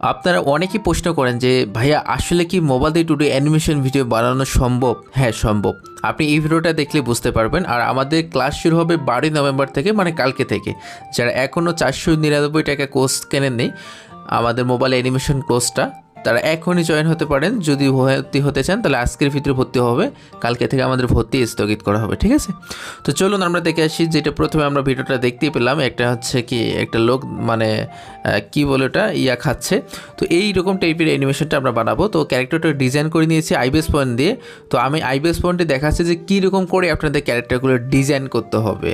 আপনারা অনেকেই প্রশ্ন করেন যে, ভাইয়া, আসলে কি মোবাইল দিয়ে টুডে অ্যানিমেশন ভিডিও বানানো সম্ভব? হ্যাঁ সম্ভব। আপনি এই ভিডিওটা দেখলে বুঝতে পারবেন। আর আমাদের ক্লাস শুরু হবে বারোই নভেম্বর থেকে মানে কালকে থেকে। যারা এখনও চারশো নিরানব্বই টাকা কোর্স কেনেন নেই আমাদের মোবাইল অ্যানিমেশন কোর্সটা তারা এখনই জয়েন হতে পারেন। যদি ভর্তি হতে চান, তাহলে আজকের ভিতরে ভর্তি হবে। কালকে থেকে আমাদের ভর্তি স্থগিত করা হবে, ঠিক আছে? তো চলুন আমরা দেখে আসি, যেটা প্রথমে আমরা ভিডিওটা দেখতেই পেলাম। একটা হচ্ছে কি, একটা লোক মানে কি বলে ওটা? ইয়া খাচ্ছে। তো এই রকম টাইপের অ্যানিমেশনটা আমরা বানাবো। তো ক্যারেক্টারটা ডিজাইন করে নিয়েছি আইবিএস পয়েন্ট দিয়ে। তো আমি আইবিএস পয়েন্টে দেখাচ্ছি যে কী রকম করে আপনাদের ক্যারেক্টারগুলো ডিজাইন করতে হবে।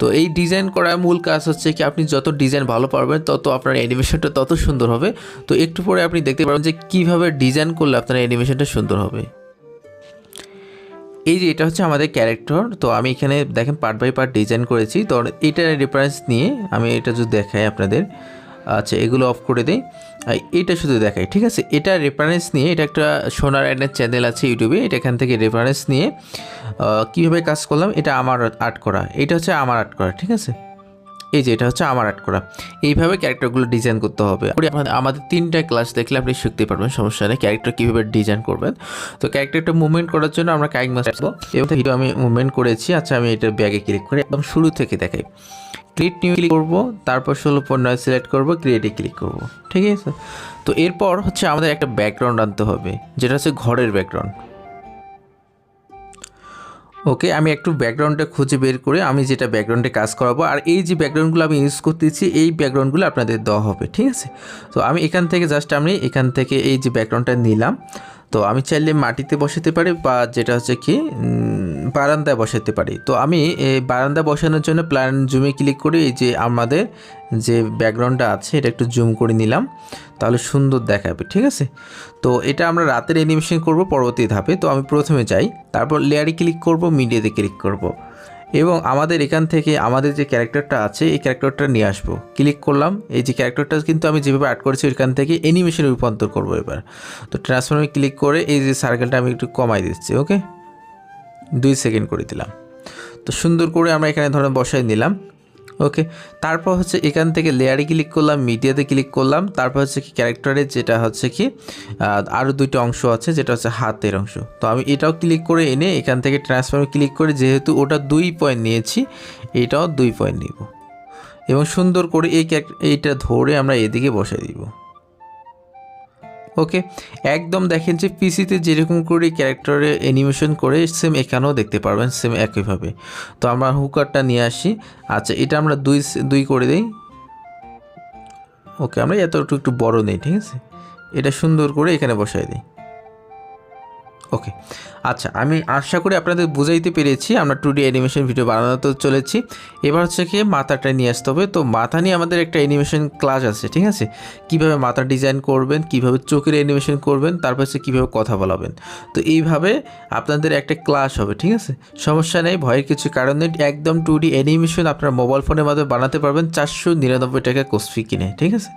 তো এই ডিজাইন করার মূল কাজ হচ্ছে কি, আপনি যত ডিজাইন ভালো পারবেন, তত আপনার অ্যানিমেশনটা তত সুন্দর হবে। তো একটু পরে আপনি দেখতে পারবেন যে কীভাবে ডিজাইন করলে আপনার অ্যানিমেশনটা সুন্দর হবে। এই যে এটা হচ্ছে আমাদের ক্যারেক্টার তো আমি এখানে দেখেন পার্ট বাই পার্ট ডিজাইন করেছি। তো এটার রেফারেন্স নিয়ে আমি এটা যদি দেখাই আপনাদের আচ্ছা এগুলো অফ করে দিই। এটা শুধু দেখাই, ঠিক আছে? এটা রেফারেন্স নিয়ে, এটা একটা সোনার অ্যাডের চ্যানেল আছে ইউটিউবে, এটা এখান থেকে রেফারেন্স নিয়ে কীভাবে কাজ করলাম, এটা আমার আর্ট করা। এটা হচ্ছে আমার আর্ট করা, ঠিক আছে? এই যে এটা হচ্ছে আমার আর্ট করা। এইভাবে ক্যারেক্টারগুলো ডিজাইন করতে হবে। আমাদের তিনটা ক্লাস দেখলে আপনি শিখতে পারবেন, সমস্যা নেই। ক্যারেক্টার কীভাবে ডিজাইন করবেন। তো ক্যারেক্টারটা মুভমেন্ট করার জন্য আমরা কাইক মাস আসব। এবং ভিডিও আমি মুভমেন্ট করেছি আচ্ছা আমি এটা ব্যাগে ক্লিক করে একদম শুরু থেকে দেখাই। ক্রিয়েট নিউ ক্লিক করব, তারপর ষোলো পনেরো সিলেক্ট করব ক্রিয়েটে ক্লিক করব। ঠিক আছে? তো এরপর হচ্ছে আমাদের একটা ব্যাকগ্রাউন্ড আনতে হবে, যেটা হচ্ছে ঘরের ব্যাকগ্রাউন্ড ওকে আমি একটু ব্যাকগ্রাউন্ডটা খুঁজে বের করে আমি যেটা ব্যাকগ্রাউন্ডে কাজ করাবো, আর এই যে ব্যাকগ্রাউন্ডগুলো আমি ইউজ করতেছি, এই ব্যাকগ্রাউন্ডগুলো আপনাদের দেওয়া হবে, ঠিক আছে? তো আমি এখান থেকে জাস্ট আমি এখান থেকে এই যে ব্যাকগ্রাউন্ডটা নিলাম। তো আমি চাইলে মাটিতে বসাতে পারি বা যেটা হচ্ছে কি বারান্দায় বসাতে পারি। তো আমি এই বারান্দা বসানোর জন্য প্ল্যান জুমে ক্লিক করে, এই যে আমাদের যে ব্যাকগ্রাউন্ডটা আছে, এটা একটু জুম করে নিলাম, তাহলে সুন্দর দেখাবে, ঠিক আছে? তো এটা আমরা রাতের অ্যানিমেশন করব পরবর্তী ধাপে, তো আমি প্রথমে যাই, তারপর লেয়ারে ক্লিক করব মিডিয়াতে ক্লিক করব। এবং আমাদের এখান থেকে আমাদের যে ক্যারেক্টারটা আছে, এই ক্যারেক্টারটা নিয়ে আসব। ক্লিক করলাম, এই যে ক্যারেক্টারটা কিন্তু আমি যেভাবে অ্যাড করেছি ওইখান থেকে অ্যানিমেশনে রূপান্তর করব এবার। তো ট্রান্সফর্মে ক্লিক করে এই যে সার্কেলটা আমি একটু কমাই দিচ্ছি ওকে দুই সেকেন্ড করে দিলাম। তো সুন্দর করে আমরা এখানে ধরেন বসাই নিলাম। ওকে, তারপর হচ্ছে এখান থেকে লেয়ারে ক্লিক করলাম মিডিয়াতে ক্লিক করলাম, তারপর হচ্ছে কি ক্যারেক্টারের যেটা হচ্ছে কি আরও দুইটা অংশ আছে, যেটা হচ্ছে হাতের অংশ। তো আমি এটাও ক্লিক করে এনে এখান থেকে ট্রান্সফর্মে ক্লিক করে যেহেতু ওটা দুই পয়েন্ট নিয়েছি, এটাও দুই পয়েন্ট নিব। এবং সুন্দর করে এই এইটা ধরে আমরা এদিকে বসে দিব। ওকে? একদম দেখেন যে পিসিতে যেরকম করে ক্যারেক্টারে অ্যানিমেশন করে সেম এখানেও দেখতে পারবেন, সেম একইভাবে তো আমরা হুকারটা নিয়ে আসি। আচ্ছা এটা আমরা দুই দুই করে দিই। ওকে, আমরা এতটুকু একটু বড় নেই, ঠিক আছে? এটা সুন্দর করে এখানে বসাই দিই। ওকে আচ্ছা আমি আশা করি আপনাদের বুঝাইতে পেরেছি। আমরা টু ডি অ্যানিমেশন ভিডিও বানাতে চলেছি। এবার হচ্ছে কি মাথাটা নিয়ে আসতে হবে। তো মাথা নিয়ে আমাদের একটা অ্যানিমেশন ক্লাস আছে, ঠিক আছে? কীভাবে মাথা ডিজাইন করবেন, কীভাবে চোখের অ্যানিমেশন করবেন, তারপর হচ্ছে কীভাবে কথা বলাবেন। তো এইভাবে আপনাদের একটা ক্লাস হবে, ঠিক আছে? সমস্যা নেই, ভয়ের কিছু কারণ নেই। একদম টু ডি অ্যানিমেশন আপনার মোবাইল ফোনের মাধ্যমে বানাতে পারবেন চারশো নিরানব্বই টাকা কোর্স কিনে, ঠিক আছে?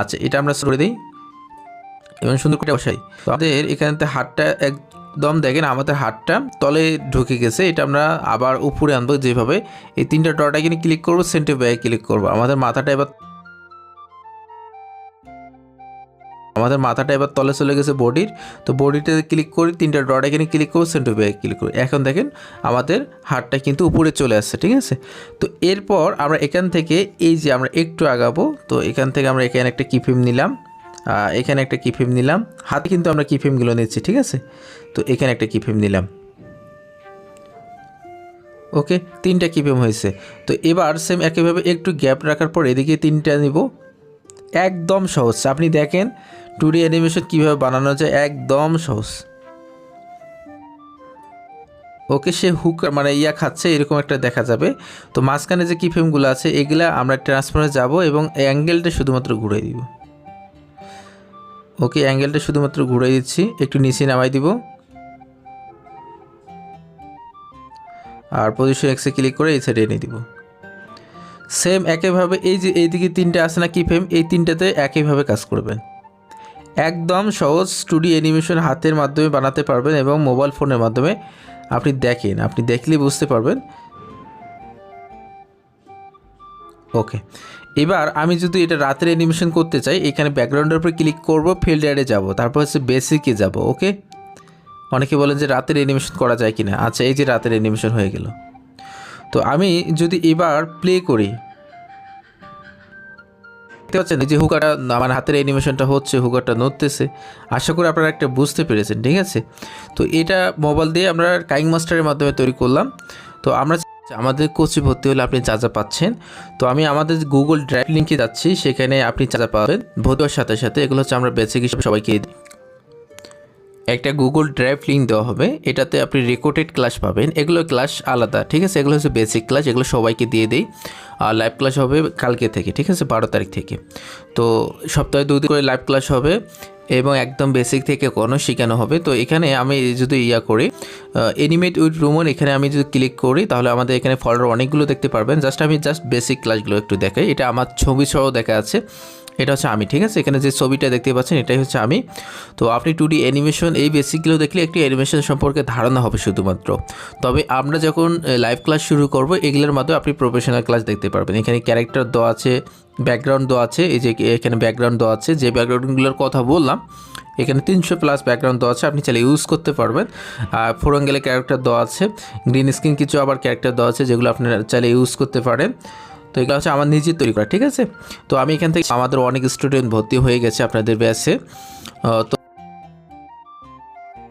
আচ্ছা এটা আমরা করে দিই। এবং সুন্দর করে বসাই। তো আমাদের এখানে হাতটা একদম দেখেন আমাদের হাতটা তলে ঢুকে গেছে। এটা আমরা আবার উপরে আনব যেভাবে। এই তিনটা ডট এখানে ক্লিক করব সেন্টে ব্যাগে ক্লিক করব। আমাদের মাথাটা এবার আমাদের মাথাটা এবার তলে চলে গেছে বডির। তো বডিতে ক্লিক করি তিনটা ডট এখানে ক্লিক করব সেন্টার ব্যাগে ক্লিক করি এখন দেখেন আমাদের হাতটা কিন্তু উপরে চলে আসছে, ঠিক আছে? তো এরপর আমরা এখান থেকে এই যে আমরা একটু আগাবো, তো এখান থেকে আমরা এখানে একটা কিফিম নিলাম। এখানে একটা কিফিম নিলাম। হাতে কিন্তু আমরা কিফিমগুলো নিচ্ছি, ঠিক আছে? তো এখানে একটা কিফিম নিলাম। ওকে, তিনটা কিফিম হয়েছে। তো এবার সেম একইভাবে একটু গ্যাপ রাখার পর এদিকে তিনটা নিব। একদম সহজ। আপনি দেখেন টু ডি অ্যানিমেশন কীভাবে বানানো যায়, একদম সহজ। ওকে, সে হুক মানে ইয়া খাচ্ছে, এরকম একটা দেখা যাবে। তো মাঝখানে যে কি ফিল্মগুলো আছে, এগুলা আমরা ট্রান্সফর্মে যাব এবং অ্যাঙ্গেলটা শুধুমাত্র ঘুরে দিব। ওকে অ্যাঙ্গেলটা শুধুমাত্র ঘুরে দিচ্ছি, একটু নিচে নামাই দিব। আর পজিশন এক্সে ক্লিক করে এই সাইডে এনে দিব। সেম একইভাবে এই যে এইদিকে তিনটে আছে না কি ফ্রেম এই তিনটাতে একইভাবে কাজ করবেন। একদম সহজ স্টুডিও অ্যানিমেশন হাতের মাধ্যমে বানাতে পারবেন এবং মোবাইল ফোনের মাধ্যমে। আপনি দেখেন, আপনি দেখলেই বুঝতে পারবেন ওকে এবার আমি যদি এটা রাতের অ্যানিমেশন করতে চাই, এখানে ব্যাকগ্রাউন্ডের উপর ক্লিক করব ফিল্টারে যাব, তারপর হচ্ছে বেসিকে যাব ওকে অনেকে বলেন যে রাতের অ্যানিমেশন করা যায় কিনা। আচ্ছা এই যে রাতের অ্যানিমেশন হয়ে গেল। তো আমি যদি এবার প্লে করি, দেখতে পাচ্ছেন যে হুকাটা আমার হাতের অ্যানিমেশনটা হচ্ছে হুকারটা নড়তেছে। আশা করি আপনারা একটা বুঝতে পেরেছেন, ঠিক আছে? তো এটা মোবাইল দিয়ে আমরা কাইং মাস্টারের মাধ্যমে তৈরি করলাম। তো আমরা আমাদের কোচে ভর্তি হলে আপনি যা যা পাচ্ছেন, তো আমি আমাদের গুগল ড্রাইভ লিঙ্কে যাচ্ছি, সেখানে আপনি যা যা পাবেন, ভর্তি হওয়ার সাথে সাথে এগুলো হচ্ছে আমরা বেসিক হিসেবে সবাইকে। একটা গুগল ড্রাইভ লিঙ্ক দেওয়া হবে, এটাতে আপনি রেকর্ডেড ক্লাস পাবেন, এগুলো ক্লাস আলাদা, ঠিক আছে? এগুলো হচ্ছে বেসিক ক্লাস এগুলো সবাইকে দিয়ে দেই, আর লাইভ ক্লাস হবে কালকে থেকে, ঠিক আছে? বারো তারিখ থেকে। তো সপ্তাহে দুই দিন করে লাইভ ক্লাস হবে এবং একদম বেসিক থেকে কোনো শেখানো হবে। তো এখানে আমি যদি ইয়া করি এনিমেট উইথ রুমন এখানে আমি যদি ক্লিক করি, তাহলে আমাদের এখানে ফলোয়ার অনেকগুলো দেখতে পারবেন। জাস্ট আমি জাস্ট বেসিক ক্লাসগুলো একটু দেখাই। এটা আমার ছবি সহ দেখা আছে। এটা হচ্ছে আমি, ঠিক আছে? এখানে যে ছবিটা দেখতে পাচ্ছেন, এটাই হচ্ছে আমি। তো আপনি টু ডি অ্যানিমেশন এই বেসিকগুলো দেখলে একটি অ্যানিমেশন সম্পর্কে ধারণা হবে শুধুমাত্র। তবে আমরা যখন লাইভ ক্লাস শুরু করব, এগুলোর মাধ্যমে আপনি প্রফেশনাল ক্লাস দেখতে পারবেন। এখানে ক্যারেক্টার দেওয়া আছে ব্যাকগ্রাউন্ড দেওয়া আছে, এই যে এখানে ব্যাকগ্রাউন্ড দেওয়া আছে, যে ব্যাকগ্রাউন্ডগুলোর কথা বললাম, এখানে তিনশো প্লাস ব্যাকগ্রাউন্ড দেওয়া আছে, আপনি চাইলে ইউজ করতে পারবেন। আর ফোর অ্যাঙ্গেলে ক্যারেক্টার দেওয়া আছে গ্রিন স্ক্রিন কিছু আবার ক্যারেক্টার দেওয়া আছে, যেগুলো আপনারা চাইলে ইউজ করতে পারেন। তো এগুলো হচ্ছে আমার নিজের তৈরি করা, ঠিক আছে? তো আমি এখান থেকে, আমাদের অনেক স্টুডেন্ট ভর্তি হয়ে গেছে আপনাদের ব্যাচে তো